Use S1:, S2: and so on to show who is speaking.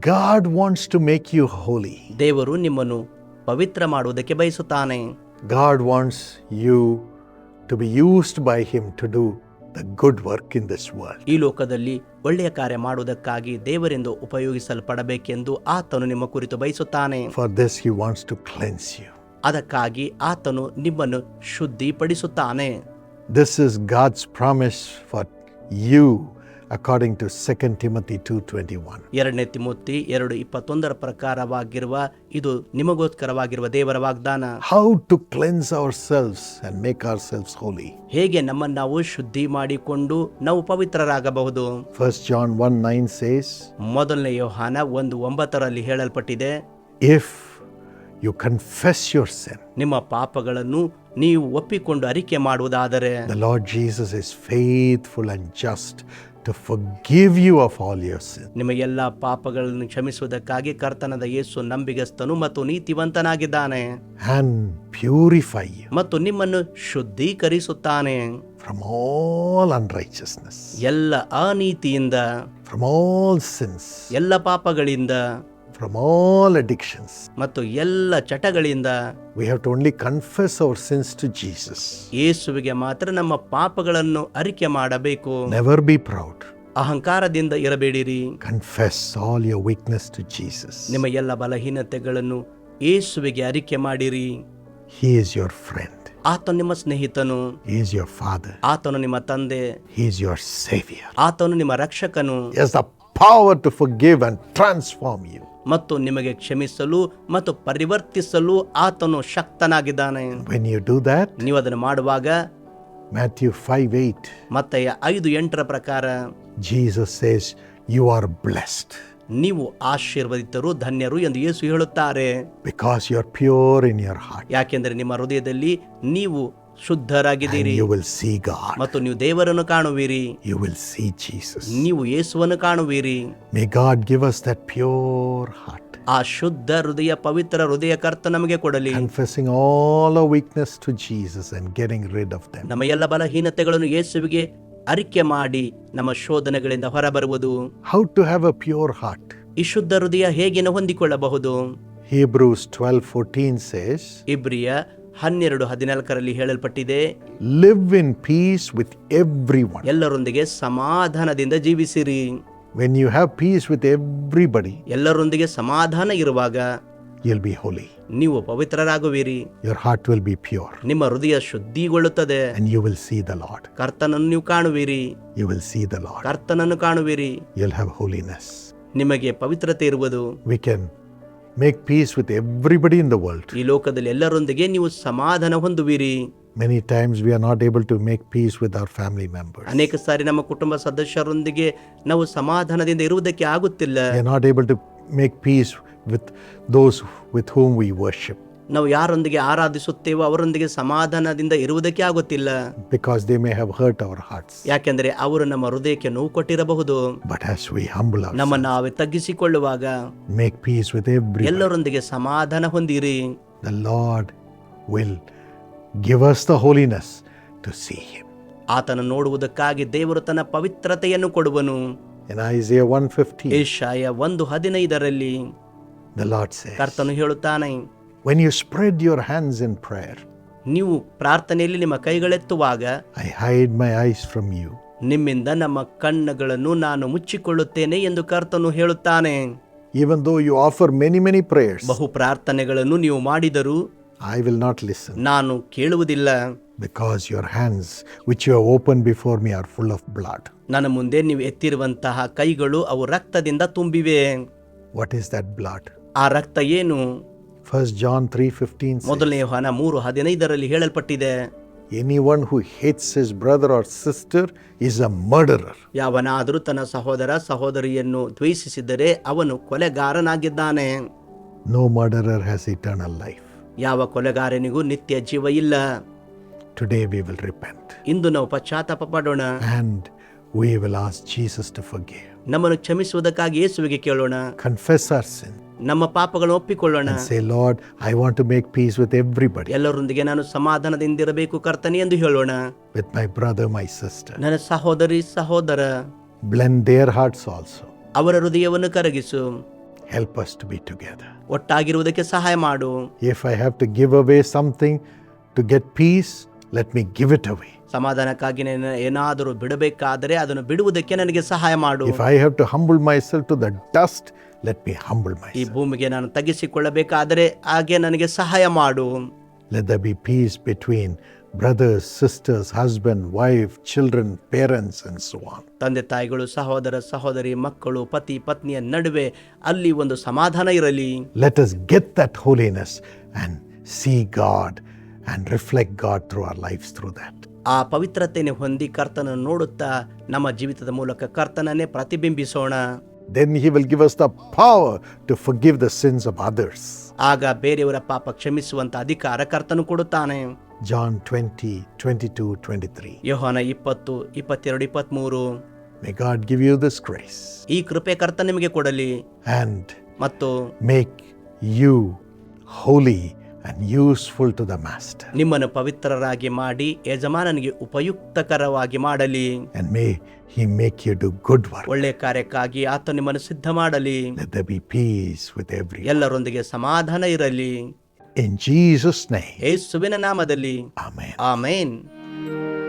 S1: God wants to make you holy.
S2: ದೇವರು ನಿಮ್ಮನ್ನು ಪವಿತ್ರ ಮಾಡುವುದಕ್ಕೆ ಬಯಸುತ್ತಾನೆ
S1: God wants you to be used by Him to do the good work in this world.
S2: ಈ ಲೋಕದಲ್ಲಿ ಒಳ್ಳೆಯ ಕಾರ್ಯ ಮಾಡುವುದಕ್ಕಾಗಿ ದೇವರಿಂದ ಉಪಯೋಗಿಸಲ್ಪಡಬೇಕೆಂದು ಆತನು ನಿಮ್ಮ ಕುರಿತು ಬಯಸುತ್ತಾನೆ
S1: For this, He wants to cleanse you.
S2: ಅದಕ್ಕಾಗಿ ಆತನು ನಿಮ್ಮನ್ನು ಶುದ್ಧಿಪಡಿಸುತ್ತಾನೆ
S1: This is God's promise for you according to 2 Timothy 2:21.
S2: ಎರಡನೇ ತಿಮೋತಿ ಎರಡು ಇಪ್ಪತ್ತೊಂದರ ಪ್ರಕಾರವಾಗಿರುವ ಇದು ನಿಮಗೋಸ್ಕರವಾಗಿರುವ ದೇವರ ವಾಗ್ದಾನ.
S1: How to cleanse our cleanse and make our ourselves holy
S2: ಹೇಗೆ ನಮ್ಮನ್ನು ನಾವು ಶುದ್ಧಿ ಮಾಡಿಕೊಂಡು ನಾವು ಪವಿತ್ರರಾಗಬಹುದು.
S1: First John one nine says
S2: ಮೊದಲನೇ ಯೋಹಾನ ಒಂದು ಒಂಬತ್ತರಲ್ಲಿ ಹೇಳಲ್ಪಟ್ಟಿದೆ
S1: if you confess your sin
S2: ನಿಮ್ಮ ಪಾಪಗಳನ್ನು ನೀವು ಒಪ್ಪಿಕೊಂಡು ಅರಿಕೆ ಮಾಡುವುದಾದರೆ
S1: the Lord Jesus is faithful and just to forgive you of all your sin
S2: ನಿಮ್ಮ ಎಲ್ಲ ಪಾಪಗಳನ್ನು ಕ್ಷಮಿಸುವುದಕ್ಕಾಗಿ ಕರ್ತನದ ಯೇಸು ನಂಬಿಗಸ್ತನು ಮತ್ತು ನೀತಿವಂತನಾಗಿದ್ದಾನೆ.
S1: And purify you
S2: ಮತ್ತು ನಿಮ್ಮನ್ನು ಶುದ್ಧೀಕರಿಸುತ್ತಾನೆ.
S1: from all unrighteousness,
S2: ಎಲ್ಲ ಅನೀತಿಯಿಂದ.
S1: From all sins,
S2: ಎಲ್ಲ ಪಾಪಗಳಿಂದ.
S1: From all addictions.
S2: ಮತ್ತು ಎಲ್ಲ ಚಟಗಳಿಂದ
S1: We have to only confess our sins to Jesus.
S2: ಯೇಸುವಿಗೆ ಮಾತ್ರ ನಮ್ಮ ಪಾಪಗಳನ್ನು ಅರಿಕೆ ಮಾಡಬೇಕು
S1: Never be proud.
S2: ಅಹಂಕಾರದಿಂದ ಇರಬೇಡಿರಿ
S1: Confess all your weakness to Jesus.
S2: ನಿಮ್ಮ ಎಲ್ಲ ಬಲಹೀನತೆಗಳನ್ನು ಯೇಸುವಿಗೆ ಅರಿಕೆ ಮಾಡಿರಿ
S1: He is your friend.
S2: ಆತನು ನಿಮ್ಮ ಸ್ನೇಹಿತನು
S1: He is your father.
S2: ಆತನು ನಿಮ್ಮ ತಂದೆ
S1: He is your savior.
S2: ಆತನು ನಿಮ್ಮ ರಕ್ಷಕನು
S1: has the ಪವರ್ ಟು ಫಿವ್ ಅಂಡ್ ಟ್ರಾನ್ಸ್ಫಾರ್ಮ್ ಯು
S2: ಮತ್ತು ನಿಮಗೆ ಕ್ಷಮಿಸಲು ಮತ್ತು ಪರಿವರ್ತಿಸಲು ಆತನು ಶಕ್ತನಾಗಿದ್ದಾನೆ.
S1: ವೆನ್ ಯು ಡೂ ದಟ್
S2: ನೀವು ಅದನ್ನು ಮಾಡುವಾಗ
S1: ಮ್ಯಾಥ್ಯೂ ಫೈವ್ ಏಟ್
S2: ಮತ್ತೆಯ ಐದು ಎಂಟರ ಪ್ರಕಾರ
S1: Jesus says you are blessed
S2: ನೀವು ಆಶೀರ್ವದಿತರು ಧನ್ಯರು ಎಂದು ಯೇಸು ಹೇಳುತ್ತಾರೆ.
S1: Because you are pure in your heart
S2: ಯಾಕೆಂದರೆ ನಿಮ್ಮ ಹೃದಯದಲ್ಲಿ ನೀವು ಶುದ್ಧರಾಗಿದ್ದೀರಿ
S1: you will see God.
S2: ಮತ್ತು ನೀವು ದೇವರನ್ನು ಕಾಣುವಿರಿ
S1: You will see Jesus.
S2: ನೀವು ಯೇಸುವನ್ನು ಕಾಣುವಿರಿ
S1: May God give us that pure heart,
S2: ಆ ಶುದ್ಧ ಹೃದಯ ಪವಿತ್ರ ಹೃದಯ ಕರ್ತ ನಮಗೆ ಕೊಡಲಿ
S1: confessing all our weakness to Jesus and getting rid of them.
S2: ನಮ್ಮ ಎಲ್ಲ ಬಲಹೀನತೆಗಳನ್ನು ಯೇಸುವಿಗೆ ಅರಿಕೆ ಮಾಡಿ ನಮ್ಮ ಶೋಧನೆಗಳಿಂದ ಹೊರಬರುವುದು
S1: How to have a pure heart?
S2: ಈ ಶುದ್ಧ ಹೃದಯ ಹೇಗೆ ಹೊಂದಿಕೊಳ್ಳಬಹುದು
S1: Hebrews 12 14 says,
S2: ಇಬ್ರಿಯ ಹನ್ನೆರಡು ಹದಿನಾಲ್ಕರಲ್ಲಿ ಹೇಳಲ್ಪಟ್ಟಿದೆ
S1: live in peace with everyone
S2: ಎಲ್ಲರೊಂದಿಗೆ ಸಮಾಧಾನದಿಂದ ಜೀವಿಸಿರಿ.
S1: When you have peace with everybody,
S2: ಎಲ್ಲರೊಂದಿಗೆ ಸಮಾಧಾನ ಇರುವಾಗ
S1: you'll ಬಿ ಹೋಲಿ
S2: ನೀವು ಪವಿತ್ರರಾಗುವಿರಿ.
S1: Your heart will be pure
S2: ನಿಮ್ಮ ಹೃದಯ ಶುದ್ಧಿಗೊಳ್ಳುತ್ತದೆ.
S1: And you will see the Lord.
S2: ಕರ್ತನನ್ನು ನೀವು ಕಾಣುವಿರಿ.
S1: You will see the Lord.
S2: ಕರ್ತನನ್ನು ಕಾಣುವಿರಿ.
S1: You'll ಹ್ಯಾವ್ ಹೋಲಿನೆಸ್
S2: ನಿಮಗೆ ಪವಿತ್ರತೆ ಇರುವುದು.
S1: We can make peace with everybody in the world.
S2: ಈ ಲೋಕದಲ್ಲಿ ಎಲ್ಲರೊಂದಿಗೆ ನೀವು ಸಮಾಧಾನ ಹೊಂದುವಿರಿ
S1: Many times we are not able to make peace with our family members.
S2: ಅನೇಕ ಸಾರಿ ನಮ್ಮ ಕುಟುಂಬ ಸದಸ್ಯರೊಂದಿಗೆ ನಾವು ಸಮಾಧಾನದಿಂದ ಇರುವುದಕ್ಕೆ ಆಗುತ್ತಿಲ್ಲ
S1: We are not able to make peace with those with whom we worship
S2: ನಾವು ಯಾರೊಂದಿಗೆ ಆರಾಧಿಸುತ್ತೇವೋ ಅವರೊಂದಿಗೆ ಸಮಾಧಾನದಿಂದ ಇರುವುದಕ್ಕೆ ಆಗುತ್ತಿಲ್ಲ.
S1: Because they may have hurt our hearts
S2: ಯಾಕೆಂದರೆ ಅವರು ನಮ್ಮ ಹೃದಯಕ್ಕೆ ನೋವು ಕೊಟ್ಟಿರಬಹುದು.
S1: But as we humble ourselves,
S2: ನಮ್ಮ ನಾವೇ ತಗ್ಗಿಸಿಕೊಳ್ಳುವಾಗ
S1: ಮೇಕ್ ಪೀಸ್ with everyone,
S2: ಎಲ್ಲರೊಂದಿಗೆ ಸಮಾಧಾನ ಹೊಂದಿರಿ.
S1: The Lord will give us the holiness to see him
S2: ಆತನ ನೋಡುವುದಕ್ಕಾಗಿ ದೇವರು ತನ್ನ ಪವಿತ್ರತೆಯನ್ನು ಕೊಡುವನು.
S1: In Isaiah 115,
S2: ಏಷಾಯ ಒಂದು ಹದಿನೈದರಲ್ಲಿ
S1: the Lord says,
S2: ಕರ್ತನು ಹೇಳುತ್ತಾನೆ
S1: When you spread your hands in prayer,
S2: ನೀವು ಪ್ರಾರ್ಥನೆಯಲ್ಲಿ ನಿಮ್ಮ ಕೈಗಳೆತ್ತುವಾಗ
S1: I hide my eyes from you.
S2: ನಿಮ್ಮಿಂದ ನಮ್ಮ ಕಣ್ಣುಗಳನ್ನು ನಾನು ಮುಚ್ಚಿಕೊಳ್ಳುತ್ತೇನೆ ಎಂದು ಕರ್ತನು ಹೇಳುತ್ತಾನೆ
S1: Even though you offer many, many prayers,
S2: ಬಹು ಪ್ರಾರ್ಥನೆಗಳನ್ನು ನೀವು ಮಾಡಿದರೂ
S1: I will not listen
S2: ನಾನು ಕೇಳುವುದಿಲ್ಲ
S1: because your hands, which you have opened before me, are full of blood.
S2: ನನ್ನ ಮುಂದೆ ನೀವು ಎತ್ತಿರುವಂತಹ ಕೈಗಳು ಅವು ರಕ್ತದಿಂದ ತುಂಬಿವೆ
S1: What is that blood?
S2: ಆ ರಕ್ತ ಏನು
S1: First John 3:15 says,
S2: ಮೊದಲನೇ ಯೋಹಾನ ಮೂರು ಹದಿನೈದರಲ್ಲಿ ಹೇಳಲ್ಪಟ್ಟಿದೆ
S1: anyone who hates his brother or sister is a murderer.
S2: ಯಾವನಾದರೂ ತನ್ನ ಸಹೋದರ ಸಹೋದರಿಯನ್ನು ದ್ವೇಷಿಸಿದರೆ ಅವನು ಕೊಲೆಗಾರನಾಗಿದ್ದಾನೆ.
S1: No murderer has eternal life
S2: ಯಾವ ಕೊಲೆಗಾರನಿಗೂ ನಿತ್ಯ ಜೀವ ಇಲ್ಲ.
S1: Today we will repent.
S2: ಇಂದು ನಾವು ಪಶ್ಚಾತ್ತಾಪ ಪಡೋಣ
S1: and we will ask Jesus to forgive.
S2: ನಮ್ಮನ್ನು ಕ್ಷಮಿಸುವುದಕ್ಕಾಗಿ ಯೇಸುವಿಗೆ ಕೇಳೋಣ.
S1: ಕನ್ಫೆಸ್ ಆರ್ sin
S2: ನಮ್ಮ ಪಾಪಗಳನ್ನು ಒಪ್ಪಿಕೊಳ್ಳೋಣ
S1: and say, Lord, I want to make peace with everybody,
S2: ಎಲ್ಲರೊಂದಿಗೆ ನಾನು ಸಮಾಧಾನದಿಂದಿರಬೇಕು ಕರ್ತನೆ ಎಂದು ಹೇಳೋಣ
S1: with my brother, my sister.
S2: ನನ್ನ ಸಹೋದರಿ ಸಹೋದರ
S1: Blend their hearts also.
S2: ಅವರ ಹೃದಯವನ್ನು ಕರಗಿಸು
S1: help us to be together.
S2: ಒಟ್ಟಾಗಿರುವುದಕ್ಕೆ ಸಹಾಯ ಮಾಡು
S1: If I have to give away something to get peace, let me give it away.
S2: ಸಮಾಧಾನಕ್ಕಾಗಿ ನಾನು ಏನಾದರೂ ಬಿಡಬೇಕಾದರೆ ಅದನ್ನು ಬಿಡುವುದಕ್ಕೆ ನನಗೆ ಸಹಾಯ ಮಾಡು
S1: If I have to humble myself to the dust, me humble
S2: my
S1: ಈ
S2: ಭೂಮಿಗೆ ನಾನು ತಗ್ಗಿಸಿಕೊಳ್ಳಬೇಕಾದರೆ ಹಾಗೆ ನನಗೆ ಸಹಾಯ ಮಾಡು.
S1: Let the be peace between brothers sisters husband wife children parents and on.
S2: ತಂದೆ ತಾಯಿಗಳು ಸಹೋದರ ಸಹೋದರಿ ಮಕ್ಕಳು ಪತಿ ಪತ್ನಿಯ ನಡುವೆ ಅಲ್ಲಿ ಒಂದು ಸಮಾಧಾನ ಇರಲಿ.
S1: Let us get that holiness and see God and reflect God through our life through that
S2: ಆ ಪವಿತ್ರತೆಯನ್ನು ಹೊಂದಿ ಕರ್ತನನ್ನು ನೋಡುತ್ತಾ ನಮ್ಮ ಜೀವಿತದ ಮೂಲಕ ಕರ್ತನನ್ನೇ ಪ್ರತಿಬಿಂಬಿಸೋಣ.
S1: Then He will give us the power to forgive the sins of others.
S2: ಆಗ ಬೇರೆಯವರ ಪಾಪ ಕ್ಷಮಿಸುವಂತ ಅಧಿಕಾರ ಕರ್ತನು ಕೊಡುತ್ತಾನೆ
S1: John 20, 22, 23.
S2: ಯೋಹಾನ ಇಪ್ಪತ್ತು ಇಪ್ಪತ್ತೆರಡು ಇಪ್ಪತ್ತ್ಮೂರು
S1: May God give you this grace
S2: ಈ ಕೃಪೆ ಕರ್ತ ನಿಮಗೆ ಕೊಡಲಿ
S1: and
S2: ಮತ್ತು
S1: make you holy useful to the master
S2: ನಿಮ್ಮನ್ನು ಪವಿತ್ರರಾಗಿ ಮಾಡಿ ಯಜಮಾನನಿಗೆ ಉಪಯುಕ್ತಕರವಾಗಿ ಮಾಡಲಿ.
S1: May he make you do good work
S2: ಒಳ್ಳೆ ಕಾರ್ಯಕ್ಕಾಗಿ ಆತ ನಿಮ್ಮನ್ನು ಸಿದ್ಧ ಮಾಡಲಿ
S1: ಬಿ ಪೀಸ್ ವಿತ್ ಎವ್ರಿ
S2: ಎಲ್ಲರೊಂದಿಗೆ ಸಮಾಧಾನ ಇರಲಿ.
S1: ಇನ್ ಜೀಸಸ್ ನೇಮ್
S2: ಯೇಸುವಿನ ನಾಮದಲ್ಲಿ.
S1: Amen
S2: amen. Thank you.